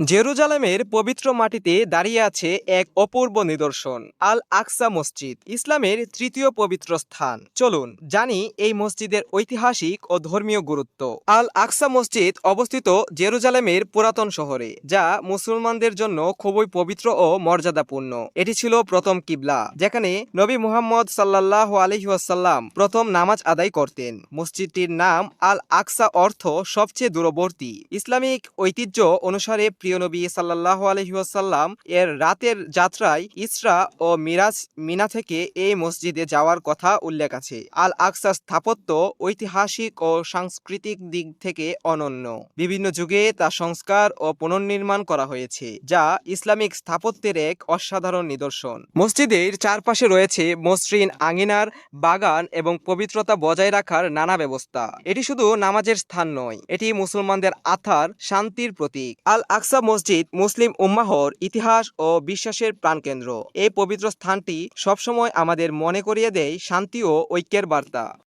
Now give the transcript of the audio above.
জেরুজালেমের পবিত্র মাটিতে দাঁড়িয়ে আছে এক অপূর্ব নিদর্শন আল আকসা মসজিদ, ইসলামের তৃতীয় পবিত্র স্থান। চলুন জানি এই মসজিদের ঐতিহাসিক ও ধর্মীয় গুরুত্ব। আল আকসা মসজিদ অবস্থিত জেরুজালেমের পুরাতন শহরে, যা মুসলমানদের জন্য খুবই পবিত্র ও মর্যাদাপূর্ণ। এটি ছিল প্রথম কিবলা, যেখানে নবী মুহাম্মদ সাল্লাহ আলহিহাসাল্লাম প্রথম নামাজ আদায় করতেন। মসজিদটির নাম আল আকসা অর্থ সবচেয়ে দূরবর্তী। ইসলামিক ঐতিহ্য অনুসারে প্রিয় নবী সাল্লাহ আলহিহাসাল্লাম এর রাতের যাত্রায় ইসরা ও মিরাজ মিনা থেকে এই মসজিদে যাওয়ার কথা উল্লেখ আছে। আল আকসা স্থাপত্য ঐতিহাসিক ও সাংস্কৃতিক দিক থেকে অনন্য। বিভিন্ন যুগে তা সংস্কার ও পুনর্নির্মাণ করা হয়েছে, যা ইসলামিক স্থাপত্যের এক অসাধারণ নিদর্শন। মসজিদের চারপাশে রয়েছে মসৃণ আঙিনার বাগান এবং পবিত্রতা বজায় রাখার নানা ব্যবস্থা। এটি শুধু নামাজের স্থান নয়, এটি মুসলমানদের আথার শান্তির প্রতীক। আল আকসা মসজিদ মুসলিম উম্মাহর ইতিহাস ও বিশ্বাসের প্রাণকেন্দ্র। এই পবিত্র স্থানটি সবসময় আমাদের মনে করিয়ে দেয় শান্তি ও ঐক্যের বার্তা।